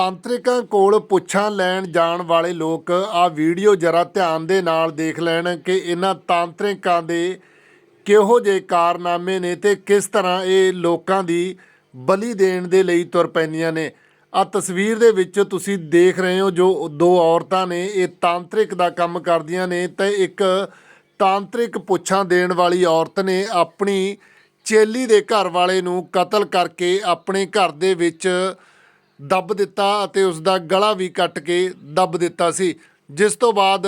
ਤਾਂਤਰਿਕਾਂ ਕੋਲ ਪੁੱਛਾਂ ਲੈਣ ਜਾਣ ਵਾਲੇ ਲੋਕ ਆ ਵੀਡੀਓ ਜਰਾ ਧਿਆਨ ਦੇ ਨਾਲ ਦੇਖ ਲੈਣ ਕਿ ਇਹਨਾਂ ਤਾਂਤਰਿਕਾਂ ਦੇ ਕਿਹੋ ਜਿਹੇ ਕਾਰਨਾਮੇ ਨੇ ਤੇ ਕਿਸ ਤਰ੍ਹਾਂ ਇਹ ਲੋਕਾਂ ਦੀ ਬਲੀ ਦੇਣ ਦੇ ਲਈ ਤੁਰ ਪੈਂਦੀਆਂ ਨੇ। ਆ ਤਸਵੀਰ ਦੇ ਵਿੱਚ ਤੁਸੀਂ ਦੇਖ ਰਹੇ ਹੋ ਜੋ ਦੋ ਔਰਤਾਂ ਨੇ ਇਹ ਤਾਂਤਰਿਕ ਦਾ ਕੰਮ ਕਰਦੀਆਂ ਨੇ ਤੇ ਇੱਕ ਤਾਂਤਰਿਕ ਪੁੱਛਾਂ ਦੇਣ ਵਾਲੀ ਔਰਤ ਨੇ ਆਪਣੀ ਚੇਲੀ ਦੇ ਘਰ ਵਾਲੇ ਨੂੰ ਕਤਲ ਕਰਕੇ ਆਪਣੇ ਘਰ ਦੇ ਵਿੱਚ ਦੱਬ ਦਿੱਤਾ ਅਤੇ ਉਸ ਦਾ ਗਲਾ ਵੀ ਕੱਟ ਕੇ ਦੱਬ ਦਿੱਤਾ ਸੀ, ਜਿਸ ਤੋਂ ਬਾਅਦ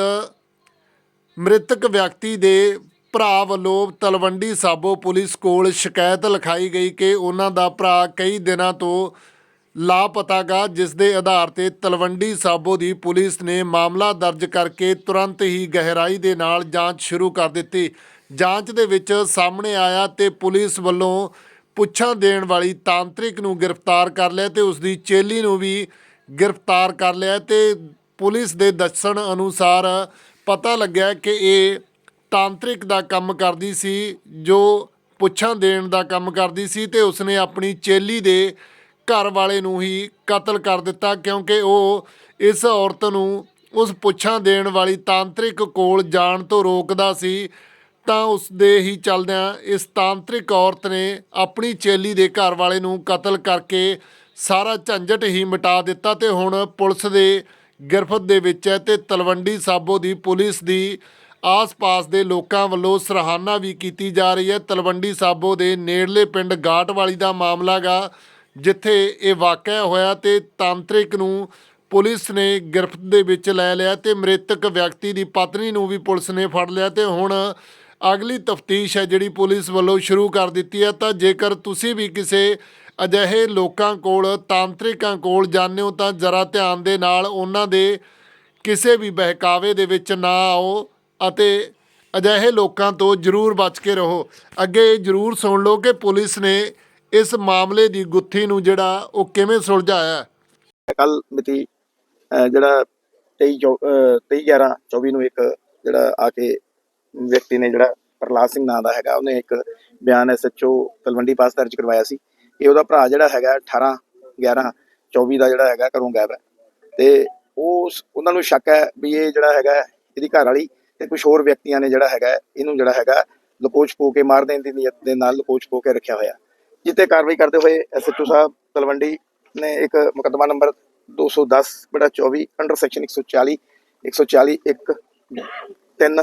ਮ੍ਰਿਤਕ ਵਿਅਕਤੀ ਦੇ ਭਰਾ ਵੱਲੋਂ ਤਲਵੰਡੀ ਸਾਬੋ ਪੁਲਿਸ ਕੋਲ ਸ਼ਿਕਾਇਤ ਲਿਖਾਈ ਗਈ ਕਿ ਉਹਨਾਂ ਦਾ ਭਰਾ ਕਈ ਦਿਨਾਂ ਤੋਂ ਲਾਪਤਾ ਗਾ ਜਿਸ ਦੇ ਆਧਾਰ ਤੇ ਤਲਵੰਡੀ ਸਾਬੋ ਦੀ ਪੁਲਿਸ ਨੇ ਮਾਮਲਾ ਦਰਜ ਕਰਕੇ ਤੁਰੰਤ ਹੀ ਗਹਿਰਾਈ ਦੇ ਨਾਲ ਜਾਂਚ ਸ਼ੁਰੂ ਕਰ ਦਿੱਤੀ। ਜਾਂਚ ਦੇ ਵਿੱਚ ਸਾਹਮਣੇ ਆਇਆ ਤੇ ਪੁਲਿਸ ਵੱਲੋਂ ਪੁੱਛਾਂ ਦੇਣ ਵਾਲੀ ਤਾਂਤਰਿਕ ਨੂੰ ਗ੍ਰਿਫਤਾਰ ਕਰ ਲਿਆ ਤੇ ਉਸ ਦੀ ਚੇਲੀ ਨੂੰ ਵੀ ਗ੍ਰਿਫਤਾਰ ਕਰ ਲਿਆ ਤੇ ਪੁਲਿਸ ਦੇ ਦੱਸਣ ਅਨੁਸਾਰ ਪਤਾ ਲੱਗਿਆ ਕਿ ਇਹ ਤਾਂਤਰਿਕ ਦਾ ਕੰਮ ਕਰਦੀ ਸੀ, ਜੋ ਪੁੱਛਾਂ ਦੇਣ ਦਾ ਕੰਮ ਕਰਦੀ ਸੀ ਤੇ ਉਸਨੇ ਆਪਣੀ ਚੇਲੀ ਦੇ ਘਰ ਵਾਲੇ ਨੂੰ ਹੀ ਕਤਲ ਕਰ ਦਿੱਤਾ ਕਿਉਂਕਿ ਉਹ ਇਸ ਔਰਤ ਨੂੰ ਉਸ ਪੁੱਛਾਂ ਦੇਣ ਵਾਲੀ ਤਾਂਤਰਿਕ ਕੋਲ ਜਾਣ ਤੋਂ ਰੋਕਦਾ ਸੀ। ਤਾਂ ਉਸ ਦੇ ਹੀ ਚਲਦਿਆਂ ਇਸ ਤਾਂਤਰਿਕ ਔਰਤ ਨੇ ਆਪਣੀ ਚੇਲੀ ਦੇ ਘਰ ਵਾਲੇ ਨੂੰ ਕਤਲ ਕਰਕੇ ਸਾਰਾ ਝੰਜਟ ਹੀ ਮਿਟਾ ਦਿੱਤਾ ਤੇ ਹੁਣ ਪੁਲਿਸ ਦੇ ਗ੍ਰਿਫਤ ਦੇ ਵਿੱਚ ਹੈ ਤੇ ਤਲਵੰਡੀ ਸਾਬੋ ਦੀ ਪੁਲਿਸ ਦੀ ਆਸ-ਪਾਸ ਦੇ ਲੋਕਾਂ ਵੱਲੋਂ ਸਰਾਹਨਾ ਵੀ ਕੀਤੀ ਜਾ ਰਹੀ ਹੈ। ਤਲਵੰਡੀ ਸਾਬੋ ਦੇ ਨੇੜਲੇ ਪਿੰਡ ਗਾਟਵਾਲੀ ਦਾ ਮਾਮਲਾ ਗਾ, ਜਿੱਥੇ ਇਹ ਵਾਕਿਆ ਹੋਇਆ ਤੇ ਤਾਂਤਰਿਕ ਨੂੰ ਪੁਲਿਸ ਨੇ ਗ੍ਰਿਫਤ ਦੇ ਵਿੱਚ ਲੈ ਲਿਆ ਤੇ ਮ੍ਰਿਤਕ ਵਿਅਕਤੀ ਦੀ ਪਤਨੀ ਨੂੰ ਵੀ ਪੁਲਿਸ ਨੇ ਫੜ ਲਿਆ ਤੇ ਹੁਣ ਅਗਲੀ ਤਫਤੀਸ਼ ਹੈ ਜਿਹੜੀ ਪੁਲਿਸ ਵੱਲੋਂ ਸ਼ੁਰੂ ਕਰ ਦਿੱਤੀ ਹੈ। ਤਾਂ ਜੇਕਰ ਤੁਸੀਂ ਵੀ ਕਿਸੇ ਅਜਿਹੇ ਲੋਕਾਂ ਕੋਲ, ਤਾਂਤਰਿਕਾਂ ਕੋਲ ਜਾਂਦੇ ਹੋ, ਤਾਂ ਜ਼ਰਾ ਧਿਆਨ ਦੇ ਨਾਲ ਉਹਨਾਂ ਦੇ ਕਿਸੇ ਵੀ ਬਹਿਕਾਵੇ ਦੇ ਵਿੱਚ ਨਾ ਆਓ ਅਤੇ ਅਜਿਹੇ ਲੋਕਾਂ ਤੋਂ ਜ਼ਰੂਰ ਬਚ ਕੇ ਰਹੋ। ਅੱਗੇ ਜ਼ਰੂਰ ਸੁਣ ਲਓ ਕਿ ਪੁਲਿਸ ਨੇ ਇਸ ਮਾਮਲੇ ਦੀ ਗੁੱਥੀ ਨੂੰ ਜਿਹੜਾ ਉਹ ਕਿਵੇਂ ਸੁਲਝਾਇਆ। ਕੱਲ ਮਿਤੀ ਜਿਹੜਾ 23 ਚੌ- 23 11 24 ਨੂੰ ਇੱਕ ਜਿਹੜਾ ਆ ਕੇ ਵਿਅਕਤੀ ਨੇ ਜਿਹੜਾ ਪ੍ਰਲਾਦ ਸਿੰਘ ਨਾਂ ਦਾ ਹੈਗਾ, ਉਹਨੇ ਇੱਕ ਬਿਆਨ ਐਸਐਚਓ ਤਲਵੰਡੀ ਪਾਸ ਦਰਜ ਕਰਵਾਇਆ ਸੀ। ਕਿ ਉਹਦਾ ਭਰਾ ਜਿਹੜਾ ਹੈਗਾ 18 11 24 ਦਾ ਜਿਹੜਾ ਹੈਗਾ, ਘਰੋਂ ਗਾਇਬ ਹੈ। ਤੇ ਉਸ ਉਹਨਾਂ ਨੂੰ ਸ਼ੱਕ ਹੈ ਵੀ ਇਹ ਜਿਹੜਾ ਹੈਗਾ ਇਹਦੀ ਘਰ ਵਾਲੀ ਤੇ ਕੁਝ ਹੋਰ ਵਿਅਕਤੀਆਂ ਨੇ ਜਿਹੜਾ ਹੈਗਾ ਇਹਨੂੰ ਜਿਹੜਾ ਹੈਗਾ ਲਕੋਚ ਪੋ ਕੇ ਮਾਰ ਦੇਣ ਦੀ ਨੀਅਤ ਦੇ ਨਾਲ ਲਕੋਚ ਪੋ ਕੇ ਰੱਖਿਆ ਹੋਇਆ। ਜਿੱਤੇ ਕਾਰਵਾਈ ਕਰਦੇ ਹੋਏ ਐਸਐਚਓ ਸਾਹਿਬ ਤਲਵੰਡੀ ਨੇ ਇੱਕ ਮੁਕੱਦਮਾ ਨੰਬਰ 210 ਬੜਾ 24 under section 140 140 1 3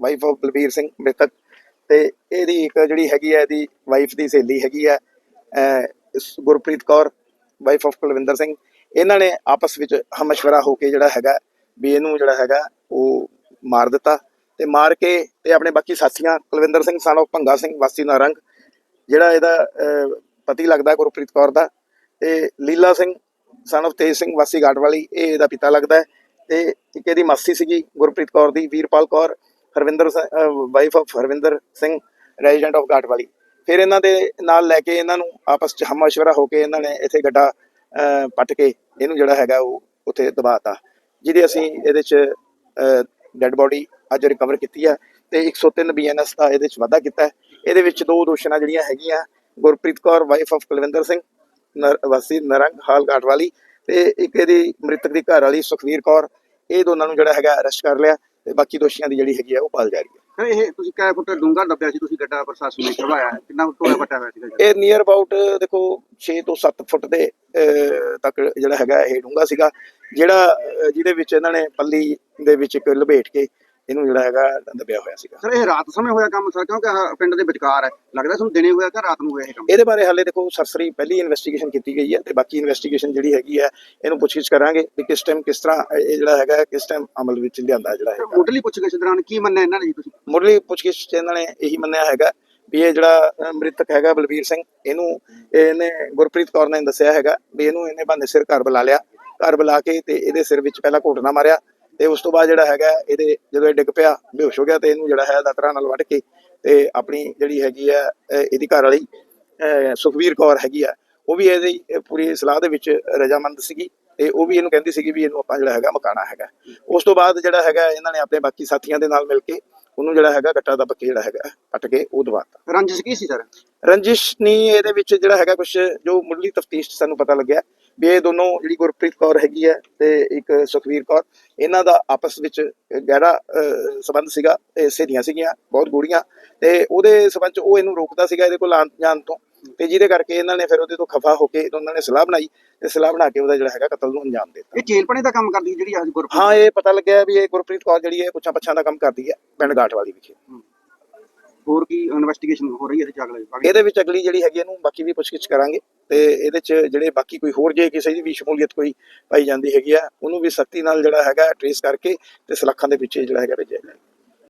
wife of Balbir Singh ਮ੍ਰਿਤਕ ਤੇ ਇਹਦੀ ਇੱਕ ਜਿਹੜੀ ਹੈਗੀ ਹੈ ਇਹਦੀ ਵਾਈਫ ਦੀ ਸਹੇਲੀ ਹੈਗੀ ਹੈ ਗੁਰਪ੍ਰੀਤ ਕੌਰ ਵਾਈਫ ਆਫ ਕੁਲਵਿੰਦਰ ਸਿੰਘ। ਇਹਨਾਂ ਨੇ ਆਪਸ ਵਿੱਚ ਹਮਸ਼ਵਰਾ ਹੋ ਕੇ ਜਿਹੜਾ ਹੈਗਾ, ਵੀ ਇਹਨੂੰ ਜਿਹੜਾ ਹੈਗਾ, ਉਹ ਮਾਰ ਦਿੱਤਾ ਤੇ ਮਾਰ ਕੇ ਤੇ ਆਪਣੇ ਬਾਕੀ ਸਾਥੀਆਂ, ਕੁਲਵਿੰਦਰ ਸਿੰਘ, ਸਾਨੋ ਭੰਗਾ ਸਿੰਘ, ਵਾਸੀ ਨਾਰੰਗ ਜਿਹੜਾ ਇਹਦਾ ਪਤੀ ਲੱਗਦਾ ਗੁਰਪ੍ਰੀਤ ਕੌਰ ਦਾ ਤੇ ਲੀਲਾ ਸਿੰਘ ਸਨ of ਤੇਜ ਸਿੰਘ, ਵਾਸੀ ਘਾਟ ਵਾਲੀ, ਇਹ ਇਹਦਾ ਪਿਤਾ ਲੱਗਦਾ ਹੈ ਤੇ ਇੱਕ ਇਹਦੀ ਮਾਸੀ ਸੀਗੀ ਗੁਰਪ੍ਰੀਤ ਕੌਰ ਦੀ, Veerpal Kaur. Harvinder wife of Harvinder Singh resident of Ghat ਫਿਰ ਇਹਨਾਂ ਦੇ ਨਾਲ ਲੈ ਕੇ ਇਹਨਾਂ ਨੂੰ ਆਪਸ ਚ ਹਮਸ਼ਵਰਾ ਹੋ ਕੇ ਇਹਨਾਂ ਨੇ ਇੱਥੇ ਗੱਡਾ ਪੱਟ ਕੇ ਇਹਨੂੰ ਜਿਹੜਾ ਹੈਗਾ ਉਹ ਉੱਥੇ ਦਬਾਤਾ, ਜਿਹਦੇ ਅਸੀਂ ਇਹਦੇ ਚ ਡੈੱਡ ਬੋਡੀ ਅੱਜ ਰਿਕਵਰ ਕੀਤੀ ਹੈ ਤੇ 103 ਬੀਐਨਐਸ ਦਾ ਇਹਦੇ ਚ ਵਾਧਾ ਕੀਤਾ। ਇਹਦੇ ਵਿੱਚ ਦੋ ਦੋਸ਼ਣਾਂ ਜਿਹੜੀਆਂ ਹੈਗੀਆਂ, ਗੁਰਪ੍ਰੀਤ ਕੌਰ ਵਾਈਫ ਆਫ ਕੁਲਵਿੰਦਰ ਸਿੰਘ, ਨਰ- ਵਾਸੀ ਨਰੰਗ ਹਾਲ ਘਾਟਵਾਲੀ ਤੇ ਇੱਕ ਇਹਦੀ ਮ੍ਰਿਤਕ ਦੀ ਘਰ ਵਾਲੀ ਸੁਖਵੀਰ ਕੌਰ, ਇਹ ਦੋਨਾਂ ਨੂੰ ਜਿਹੜਾ ਹੈਗਾ ਅਰੈਸਟ ਕਰ ਲਿਆ। ਤੇ ਬਾਕੀ ਦੋਸ਼ੀਆਂ ਦੀ ਜਿਹੜੀ ਹੈਗੀ ਆ ਉਹ ਪਾਲ ਜਾ ਰਹੀ ਹੈ ਸਰ ਇਹ ਤੁਸੀਂ ਕਿਹ ਫੁੱਟ ਡੂੰਘਾ ਦੱਬਿਆ ਸੀ ਤੁਸੀਂ ਗੱਡਾ ਪ੍ਰਸ਼ਾਸਨ ਨੇ ਕਰਵਾਇਆ ਕਿੰਨਾ ਟੋਇਆ ਪੱਟਿਆ ਹੋਇਆ ਸੀਗਾ ਇਹ ਨੀਅਰ ਅਬਾਊਟ ਦੇਖੋ 6 ਤੋਂ 7 ਫੁੱਟ ਦੇ ਤੱਕ ਜਿਹੜਾ ਹੈਗਾ ਇਹ ਡੂੰਘਾ ਸੀਗਾ। ਜਿਹੜਾ ਜਿਹਦੇ ਵਿੱਚ ਇਹਨਾਂ ਨੇ ਪੱਲੀ ਦੇ ਵਿੱਚ ਇੱਕ ਲਪੇਟ ਕੇ ਇਹਨੂੰ ਜਿਹੜਾ ਹੈਗਾ ਦੱਬਿਆ ਹੋਇਆ ਸੀਗਾ। ਸਰ ਇਹ ਰਾਤ ਸਮੇਂ ਹੋਇਆ ਕੰਮ ਸਰ ਕਿਉਂਕਿ ਆਹ ਪਿੰਡ ਦੇ ਵਿਚਕਾਰ ਹੈ। ਲੱਗਦਾ ਤੁਹਾਨੂੰ ਦਿਨੇ ਹੋਇਆ ਕਿ ਰਾਤ ਨੂੰ ਹੋਇਆ ਇਹ ਕੰਮ। ਇਹਦੇ ਬਾਰੇ ਹਾਲੇ ਦੇਖੋ ਸਰਸਰੀ ਪਹਿਲੀ ਇਨਵੈਸਟੀਗੇਸ਼ਨ ਕੀਤੀ ਗਈ ਹੈ ਤੇ ਬਾਕੀ ਇਨਵੈਸਟੀਗੇਸ਼ਨ ਜਿਹੜੀ ਹੈਗੀ ਹੈ ਇਹਨੂੰ ਪੁੱਛਗਿੱਛ ਕਰਾਂਗੇ ਵੀ ਕਿਸ ਟਾਈਮ ਕਿਸ ਤਰ੍ਹਾਂ ਇਹ ਜਿਹੜਾ ਹੈਗਾ ਕਿਸ ਟਾਈਮ ਅਮਲ ਵਿੱਚ ਲਿਆਂਦਾ ਜਿਹੜਾ ਹੈਗਾ ਮੁੱਢਲੀ ਪੁੱਛਗਿੱਛ ਦੌਰਾਨ ਕੀ ਮੰਨਿਆ ਇਹਨਾਂ ਨੇ ਜੀ ਤੁਸੀਂ? ਮੁਰਲੀ ਪੁੱਛਗਿੱਛ 'ਚ ਇਹਨਾਂ ਨੇ ਇਹੀ ਮੰਨਿਆ ਹੈਗਾ ਵੀ ਇਹ ਜਿਹੜਾ ਮ੍ਰਿਤਕ ਹੈਗਾ ਬਲਬੀਰ ਸਿੰਘ ਇਹਨੂੰ ਇਹਨੇ ਗੁਰਪ੍ਰੀਤ ਕੌਰ ਨੇ ਦੱਸਿਆ ਹੈਗਾ ਵੀ ਇਹਨੂੰ ਇਹਨੇ ਬੰਦੇ ਸਿਰ ਘਰ ਬੁਲਾ ਲਿਆ। ਘਰ ਬੁਲਾ ਕੇ ਤੇ ਇਹਦੇ ਸਿਰ ਵਿੱਚ ਪਹਿਲਾਂ ਘੋਟਣਾ ਮਾਰਿਆ ਤੇ ਉਸ ਤੋਂ ਬਾਅਦ ਜਿਹੜਾ ਹੈਗਾ ਇਹਦੇ ਜਦੋਂ ਇਹ ਡਿੱਗ ਪਿਆ ਬੇਹੋਸ਼ ਹੋ ਗਿਆ ਤੇ ਇਹਨੂੰ ਜਿਹੜਾ ਹੈ ਦਾਤਰਾ ਨਾਲ ਵੱਢ ਕੇ ਤੇ ਆਪਣੀ ਜਿਹੜੀ ਹੈਗੀ ਆ ਅਹ ਇਹਦੀ ਘਰ ਵਾਲੀ ਸੁਖਵੀਰ ਕੌਰ ਹੈਗੀ ਆ ਉਹ ਵੀ ਇਹਦੀ ਇਹ ਪੂਰੀ ਸਲਾਹ ਦੇ ਵਿੱਚ ਰਜਾਮੰਦ ਸੀਗੀ ਤੇ ਉਹ ਵੀ ਇਹਨੂੰ ਕਹਿੰਦੀ ਸੀਗੀ ਵੀ ਇਹਨੂੰ ਆਪਾਂ ਜਿਹੜਾ ਹੈਗਾ ਮਕਾਣਾ ਹੈਗਾ। ਉਸ ਤੋਂ ਬਾਅਦ ਜਿਹੜਾ ਹੈਗਾ ਇਹਨਾਂ ਨੇ ਆਪਣੇ ਬਾਕੀ ਸਾਥੀਆਂ ਦੇ ਨਾਲ ਮਿਲ ਕੇ ਉਹਨੂੰ ਜਿਹੜਾ ਹੈਗਾ ਗੱਟਾ ਦੱਬ ਕੇ ਜਿਹੜਾ ਹੈਗਾ ਪੱਟ ਕੇ ਉਹ ਦਵਾਤਾ। ਰੰਜਿਸ਼ ਕੀ ਸੀ ਸਰ? ਰੰਜਿਸ਼ ਨਹੀਂ ਇਹਦੇ ਵਿੱਚ ਜਿਹੜਾ ਹੈਗਾ ਕੁਝ ਜੋ ਮੁੱਢਲੀ ਤਫਤੀਸ਼ ਸਾਨੂੰ ਪਤਾ ਲੱਗਿਆ ਵੀ ਇਹ ਦੋਨੋਂ ਜਿਹੜੀ ਗੁਰਪ੍ਰੀਤ ਕੌਰ ਹੈਗੀ ਹੈ ਤੇ ਇੱਕ ਸੁਖਵੀਰ ਕੌਰ ਇਹਨਾਂ ਦਾ ਆਪਸ ਵਿੱਚ ਗਹਿਰਾ ਸੰਬੰਧ ਸੀਗਾ ਤੇ ਸਹੇਲੀਆਂ ਸੀਗੀਆਂ ਬਹੁਤ ਗੂੜੀਆਂ ਤੇ ਉਹਦੇ ਸੰਬੰਧ ਚ ਉਹ ਇਹਨੂੰ ਰੋਕਦਾ ਸੀਗਾ ਇਹਦੇ ਕੋਲ ਆਉਣ ਜਾਣ ਤੋਂ ਤੇ ਜਿਹਦੇ ਕਰਕੇ ਇਹਨਾਂ ਨੇ ਫਿਰ ਉਹਦੇ ਤੋਂ ਖਫਾ ਹੋ ਕੇ ਉਹਨਾਂ ਨੇ ਸਲਾਹ ਬਣਾਈ ਤੇ ਸਲਾਹ ਬਣਾ ਕੇ ਉਹਦਾ ਜਿਹੜਾ ਹੈਗਾ ਕਤਲ ਨੂੰ ਅੰਜਾਮ ਦਿੱਤਾ। ਇਹ ਜੇਲਪਣੇ ਦਾ ਕੰਮ ਕਰਦੀ ਜਿਹੜੀ ਅੱਜ ਗੁਰਪ੍ਰੀਤ ਹਾਂ ਇਹ ਪਤਾ ਲੱਗਿਆ ਵੀ ਇਹ ਗੁਰਪ੍ਰੀਤ ਕੌਰ ਜਿਹੜੀ ਹੈ ਪੁੱਛਾਂ ਪੱਛਾਂ ਦਾ ਕੰਮ ਕਰਦੀ ਹੈ ਪਿੰਡ ਗਾਟਵਾਲੀ ਵਿਖੇ। ਹੋਰ ਕੀ ਇਨਵੈਸਟੀਗੇਸ਼ਨ ਹੋ ਰਹੀ ਹੈ ਇਹਦੇ ਚ ਅਗਲੇ ਇਹਦੇ ਵਿੱਚ ਅਗਲੀ ਜਿਹੜੀ ਹੈਗੀ ਇਹਨੂੰ ਬਾਕੀ ਵੀ ਪੁੱਛਗਿੱਛ ਕਰਾਂਗੇ ਤੇ ਇਹਦੇ ਚ ਜਿਹੜੇ ਬਾਕੀ ਕੋਈ ਹੋਰ ਜੇ ਕਿਸੇ ਦੀ ਵੀ ਸ਼ਮੂਲੀਅਤ ਕੋਈ ਪਾਈ ਜਾਂਦੀ ਹੈਗੀ ਆ, ਉਹਨੂੰ ਵੀ ਸਖਤੀ ਨਾਲ ਜਿਹੜਾ ਹੈਗਾ ਟ੍ਰੇਸ ਕਰਕੇ ਤੇ ਸਲਾਖਾਂ ਦੇ ਪਿੱਛੇ ਜਿਹੜਾ ਹੈਗਾ ਭੇਜਿਆ ਜਾਏਗਾ।